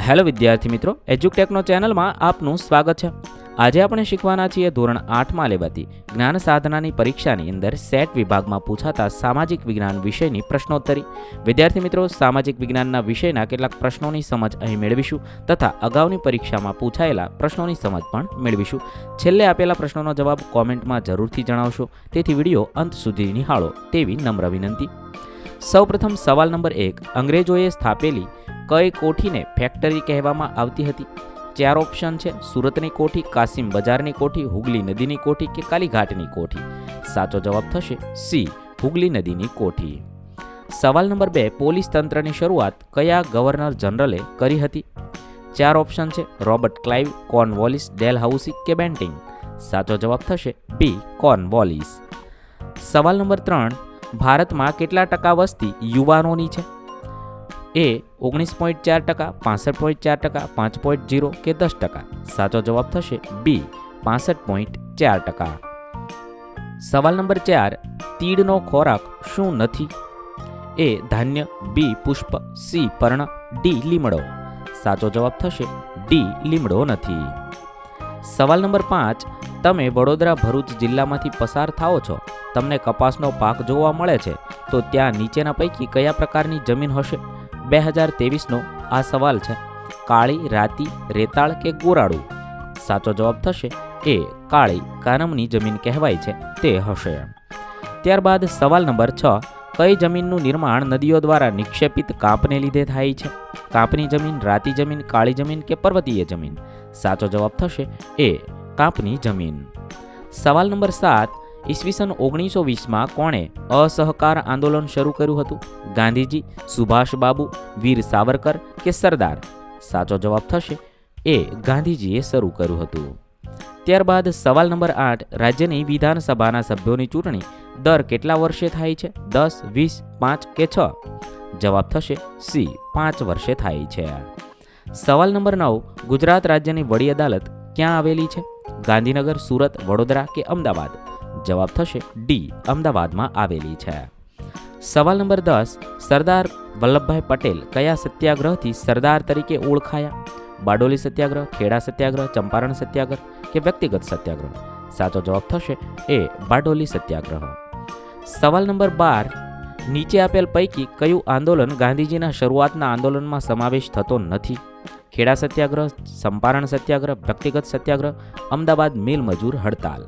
Hello વિદ્યાર્થી મિત્રો, એજ્યુકટેકનો ચેનલમાં આપનું સ્વાગત છે. આજે આપણે શીખવાના છીએ ધોરણ આઠમાં લેવાતી જ્ઞાન સાધનાની પરીક્ષાની અંદર સેટ વિભાગમાં પૂછાતા સામાજિક વિજ્ઞાન વિષયની પ્રશ્નોત્તરી. વિદ્યાર્થી મિત્રો, સામાજિક વિજ્ઞાનના વિષયના કેટલાક પ્રશ્નોની સમજ અહીં મેળવીશું તથા અગાઉની પરીક્ષામાં પૂછાયેલા પ્રશ્નોની સમજ પણ મેળવીશું. છેલ્લે આપેલા પ્રશ્નોનો જવાબ કોમેન્ટમાં જરૂરથી જણાવશો, તેથી વીડિયો અંત સુધી નિહાળો તેવી નમ્ર વિનંતી. સૌપ્રથમ સવાલ નંબર એક, અંગ્રેજોએ સ્થાપેલી કઈ કોઠીને ફેક્ટરી કહેવામાં આવતી હતી? ચાર ઓપ્શન છે, સુરતની કોઠી કાસિમ બજારની કોઠી, હુગલી નદીની કોઠી કે કાલીઘાટની કોઠી? સાચો જવાબ થશે સી, હુગલી નદીની કોઠી. સવાલ નંબર બે, પોલીસ તંત્રની શરૂઆત કયા ગવર્નર જનરલે કરી હતી? ચાર ઓપ્શન છે, Robert Clive Cornwallis Dalhousie કે બેન્ટિંગ? સાચો જવાબ થશે બી, કોર્ન વોલિસ. સવાલ નંબર ત્રણ, ભારતમાં કેટલા ટકા વસ્તી યુવાનોની છે? એ ઓગણીસ પોઈન્ટ ચાર ટકા, પાસઠ પોઈન્ટ ચાર ટકા, પાંચ પોઈન્ટ જીરો કે દસ ટકા? સાચો જવાબ થશે બી, પાસઠ પોઈન્ટ ચાર ટકા. સવાલ નંબર ચાર, તીડનો ખોરાક શું નથી? એ ધાન્ય, બી પુષ્પ, સી પર્ણ, ડી લીમડો. સાચો જવાબ થશે ડી લીમડો નથી. સવાલ નંબર પાંચ, તમે વડોદરા ભરૂચ જિલ્લામાંથી પસાર થાઓ છો. તમને કપાસનો પાક જોવા મળે છે. તો ત્યાં નીચેના પૈકી કયા પ્રકારની જમીન હશે? બે હજાર ત્રેવીસનો આ સવાલ છે. કાળી, રાતી, રેતાળ કે ગોરાળુ સાચો જવાબ થશે, એ કાળી કાનમની જમીન કહેવાય છે, તે હશે. ત્યારબાદ સવાલ નંબર છ, કઈ જમીનનું નિર્માણ નદીઓ દ્વારા નિક્ષેપિત કાંપને લીધે થાય છે? કાંપની જમીન, રાતી જમીન, કાળી જમીન કે પર્વતીય જમીન? સાચો જવાબ થશે, એ કાંપની જમીન. સવાલ નંબર સાત ઈસવીસન ઓગણીસો વીસમાં કોણે અસહકાર આંદોલન શરૂ કર્યું હતું? ગાંધીજી સુભાષબાબુ વીર સાવરકર કે સરદાર? સાચો જવાબ થશે, એ ગાંધીજીએ શરૂ કર્યું હતું. ત્યારબાદ સવાલ નંબર આઠ, રાજ્યની વિધાનસભાના સભ્યોની ચૂંટણી દર કેટલા વર્ષે થાય છે? દસ, વીસ, પાંચ કે છ? જવાબ થશે, સી, પાંચ વર્ષે થાય છે. સવાલ નંબર નવ, ગુજરાત રાજ્યની વડી અદાલત ક્યાં આવેલી છે? ગાંધીનગર, સુરત, વડોદરા કે અમદાવાદ? જવાબ થશે ડી, અમદાવાદમાં આવેલી છે. સવાલ નંબર દસ, સરદાર વલ્લભભાઈ પટેલ કયા સત્યાગ્રહથી સરદાર તરીકે ઓળખાયા? બારડોલી સત્યાગ્રહ, ખેડા સત્યાગ્રહ, ચંપારણ સત્યાગ્રહ કે વ્યક્તિગત સત્યાગ્રહ? સાચો જવાબ થશે એ, બારડોલી સત્યાગ્રહ. સવાલ નંબર બાર, નીચે આપેલ પૈકી કયું આંદોલન ગાંધીજીના શરૂઆતના આંદોલનમાં સમાવેશ થતો નથી? ખેડા સત્યાગ્રહ ચંપારણ સત્યાગ્રહ, વ્યક્તિગત સત્યાગ્રહ, અમદાવાદ મિલ મજૂર હડતાલ.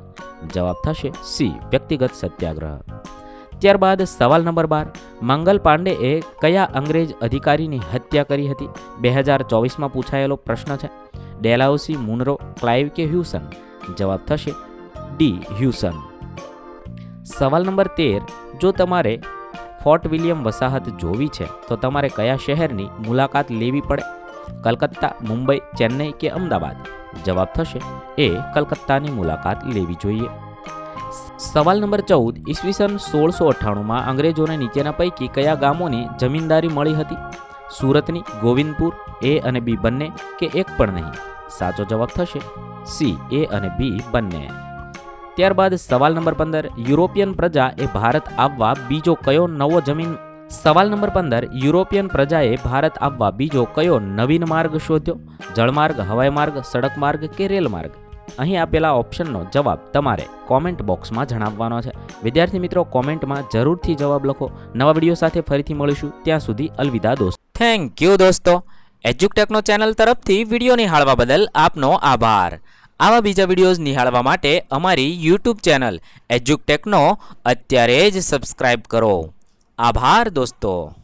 જવાબ થશે સી, વ્યક્તિગત સત્યાગ્રહ. ત્યારબાદ સવાલ નંબર બાર. મંગલ પાંડેએ કયા અંગ્રેજ અધિકારીની હત્યા કરી હતી? બે હજાર ચોવીસમાં પૂછાયેલો પ્રશ્ન છે. ડેલાઉસી મુનરો, ક્લાઇવ કે હ્યુસન? જવાબ થશે ડી, હ્યુસન. સવાલ નંબર તેર. જો તમારે ફોર્ટ વિલિયમ વસાહત જોવી છે, તો તમારે કયા શહેરની મુલાકાત લેવી પડે? કલકત્તા, મુંબઈ, ચેન્નઈ કે અમદાવાદ? જવાબ થશે એ કલકત્તાની મુલાકાત લેવી જોઈએ. સવાલ નંબર ચૌદ ઈસવીસન સોળસો અઠ્ઠાણુંમાં અંગ્રેજોને નીચેના પૈકી કયા ગામોની જમીનદારી મળી હતી? સુરતની, ગોવિંદપુર, એ અને બી બંને કે એક પણ નહીં? સાચો જવાબ થશે સી, એ અને બી બંને. ત્યારબાદ સવાલ નંબર પંદર, યુરોપિયન પ્રજા એ ભારત આવવા બીજો કયો નવો જમીન સવાલ નંબર પંદર, યુરોપિયન પ્રજાએ ભારત આવવા બીજો કયો નવીન માર્ગ શોધ્યો? જળમાર્ગ હવાઈ માર્ગ સડક માર્ગ કે રેલ માર્ગ? અહીં આપેલા ઓપ્શનનો જવાબ તમારે કોમેન્ટ બોક્સમાં જણાવવાનો છે. વિદ્યાર્થી મિત્રો, કોમેન્ટમાં જરૂરથી જવાબ લખો. નવા વીડિયો સાથે ફરીથી મળીશું. ત્યાં સુધી અલવિદા દોસ્ત. થેન્ક યુ દોસ્તો. એજ્યુકટેકનો ચેનલ તરફથી વીડિયો નિહાળવા બદલ આપનો આભાર. આવા બીજા વિડીયોઝ નિહાળવા માટે અમારી યુટ્યુબ ચેનલ એજ્યુકટેકનો અત્યારે જ સબસ્ક્રાઇબ કરો. આભાર દોસ્તો.